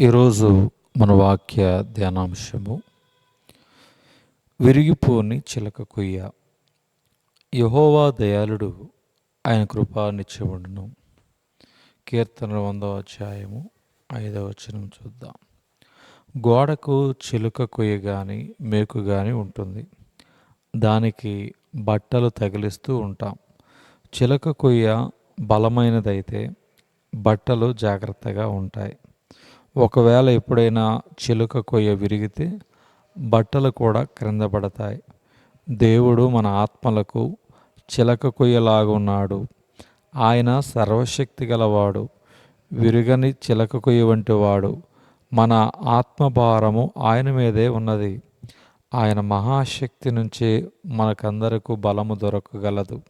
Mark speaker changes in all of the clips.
Speaker 1: ఈరోజు మన వాక్య ధ్యానాంశము విరిగిపోని చిలక కొయ్య. యహోవా దయాళుడు ఆయన కృపా నిత్యముండును. కీర్తన వందవ అధ్యాయము ఐదవ వచనం చూద్దాం. గోడకు చిలుక కొయ్య కానీ మేకు కానీ ఉంటుంది. దానికి బట్టలు తగిలిస్తూ ఉంటాం. చిలక కొయ్య బలమైనదైతే బట్టలు జాగ్రత్తగా ఉంటాయి. ఒకవేళ ఎప్పుడైనా చిలుక కొయ్య విరిగితే బట్టలు కూడా క్రింద పడతాయి. దేవుడు మన ఆత్మలకు చిలక కొయ్యలాగున్నాడు ఆయన సర్వశక్తి గలవాడు విరుగని చిలక కొయ్య వంటి వాడు. మన ఆత్మభారము ఆయన మీదే ఉన్నది. ఆయన మహాశక్తి నుంచే మనకందరకు బలము దొరకగలదు.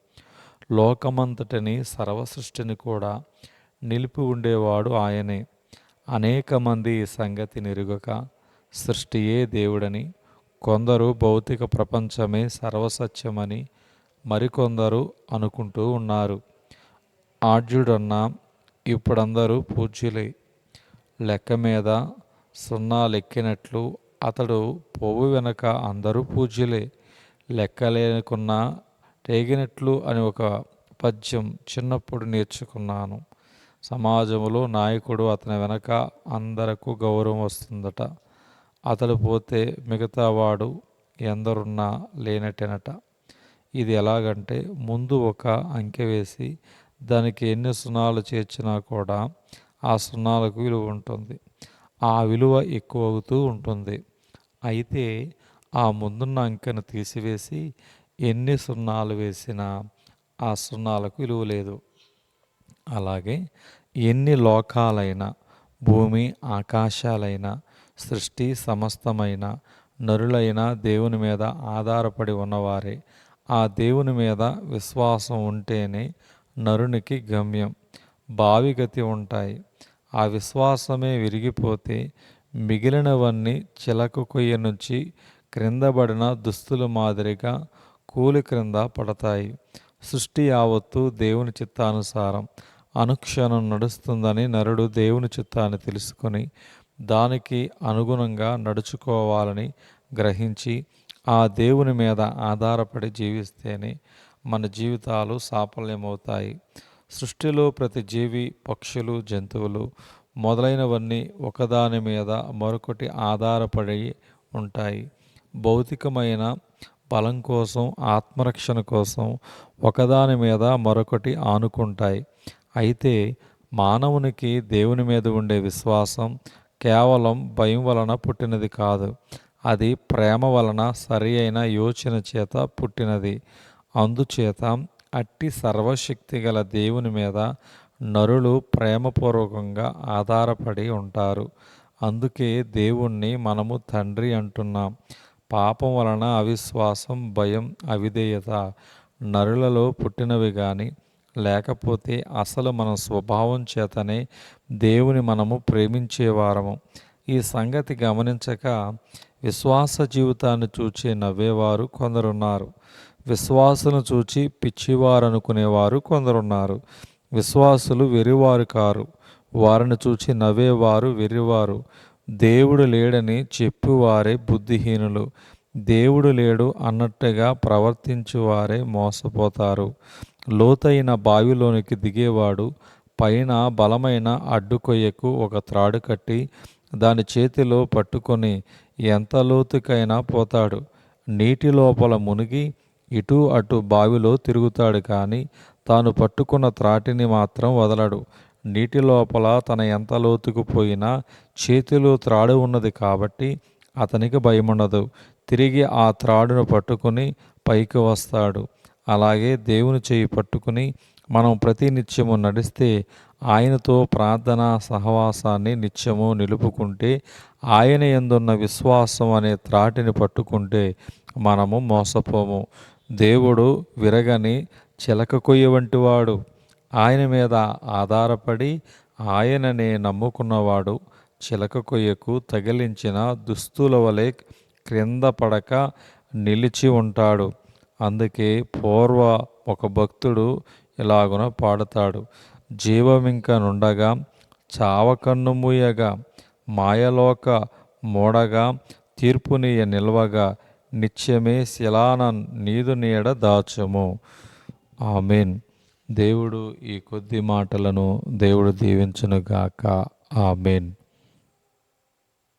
Speaker 1: లోకమంతటిని సర్వసృష్టిని కూడా నిలిపి ఉండేవాడు ఆయనే. అనేక మంది ఈ సంగతి నిరుగక సృష్టియే దేవుడని కొందరు భౌతిక ప్రపంచమే సర్వసత్యమని మరికొందరు అనుకుంటూ ఉన్నారు. ఆర్జుడన్నా ఇప్పుడందరూ పూజ్యులే. లెక్క మీద సున్నా లెక్కినట్లు అతడు పోవు వెనక అందరూ పూజ్యులే. లెక్కలేకున్నా రేగినట్లు అని ఒక పద్యం చిన్నప్పుడు నేర్చుకున్నాను. సమాజంలో నాయకుడు అతని వెనక అందరకు గౌరవం వస్తుందట. అతడు పోతే మిగతా వాడు ఎందరున్నా లేనట్టేనట. ఇది ఎలాగంటే ముందు ఒక అంకె వేసి దానికి ఎన్ని సున్నాలు చేర్చినా కూడా ఆ సున్నాలకు విలువ ఉంటుంది. ఆ విలువ ఎక్కువ అవుతూ ఉంటుంది. అయితే ఆ ముందున్న అంకెను తీసివేసి ఎన్ని సున్నాలు వేసినా ఆ సున్నాలకు విలువ లేదు. అలాగే ఎన్ని లోకాలైన భూమి ఆకాశాలైన సృష్టి సమస్తమైన నరులైన దేవుని మీద ఆధారపడి ఉన్నవారే. ఆ దేవుని మీద విశ్వాసం ఉంటేనే నరునికి గమ్యం భావిగతి ఉంటాయి. ఆ విశ్వాసమే విరిగిపోతే మిగిలినవన్నీ చిలక కొయ్య నుంచి క్రిందబడిన దుస్తుల మాదిరిగా కూలి క్రింద పడతాయి. సృష్టి యావత్తు దేవుని చిత్తానుసారం. అనుక్షణం నడుస్తుందని నరుడు దేవుని చిత్తాన్ని తెలుసుకొని దానికి అనుగుణంగా నడుచుకోవాలని గ్రహించి ఆ దేవుని మీద ఆధారపడి జీవిస్తేనే మన జీవితాలు సాఫల్యమవుతాయి. సృష్టిలో ప్రతి జీవి పక్షులు జంతువులు మొదలైనవన్నీ ఒకదాని మీద మరొకటి ఆధారపడి ఉంటాయి. భౌతికమైన బలం కోసం ఆత్మరక్షణ కోసం ఒకదాని మీద మరొకటి ఆనుకుంటాయి. అయితే మానవునికి దేవుని మీద ఉండే విశ్వాసం కేవలం భయం వలన పుట్టినది కాదు అది ప్రేమ వలన సరి అయిన యోచన చేత పుట్టినది. అందుచేత అట్టి సర్వశక్తి గల దేవుని మీద నరులు ప్రేమపూర్వకంగా ఆధారపడి ఉంటారు. అందుకే దేవుణ్ణి మనము తండ్రి అంటున్నాం. పాపం వలన అవిశ్వాసం భయం అవిధేయత నరులలో పుట్టినవి కానీ లేకపోతే అసలు మన స్వభావం చేతనే దేవుని మనము ప్రేమించేవారము ఈ సంగతి గమనించక విశ్వాస జీవితాన్ని చూచి నవ్వేవారు కొందరున్నారు. విశ్వాసును చూచి పిచ్చివారు అనుకునేవారు కొందరున్నారు. విశ్వాసులు వెరివారు కారు. వారిని చూచి నవ్వేవారు వెర్రివారు. దేవుడు లేడని చెప్పువారే బుద్ధిహీనులు. దేవుడు లేడు అన్నట్టుగా ప్రవర్తించువారే మోసపోతారు. లోతైన బావిలోనికి దిగేవాడు పైన బలమైన అడ్డుకొయ్యకు ఒక త్రాడు కట్టి దాని చేతిలో పట్టుకొని ఎంత లోతుకైనా పోతాడు. నీటి లోపల మునిగి ఇటు అటు బావిలో తిరుగుతాడు కానీ తాను పట్టుకున్న త్రాటిని మాత్రం వదలడు. నీటి లోపల తన ఎంత లోతుకు పోయినా చేతిలో త్రాడు ఉన్నది కాబట్టి అతనికి భయముండదు. తిరిగి ఆ త్రాడును పట్టుకుని పైకి వస్తాడు. అలాగే దేవుని చేయి పట్టుకుని మనం ప్రతి నిత్యము నడిస్తే ఆయనతో ప్రార్థన సహవాసాన్ని నిత్యము నిలుపుకుంటే ఆయన ఎందున్న విశ్వాసం అనే త్రాటిని పట్టుకుంటే మనము మోసపోము. దేవుడు విరగని చిలక కొయ్య వంటి వాడు. ఆయన మీద ఆధారపడి ఆయననే నమ్ముకున్నవాడు. చిలక కొయ్యకు తగిలించిన దుస్తుల వలె క్రింద పడక నిలిచి ఉంటాడు. అందుకే పూర్వ ఒక భక్తుడు ఇలాగున పాడతాడు. జీవమింక నుండగా చావకన్ను మూయగా మాయలోక మూడగా తీర్పునీయ నిల్వగా నిత్యమే శిలాన నీదు నీడ దాచుము. ఆమెన్. దేవుడు ఈ కొద్ది మాటలను దేవుడు దీవించునుగాక. ఆమెన్.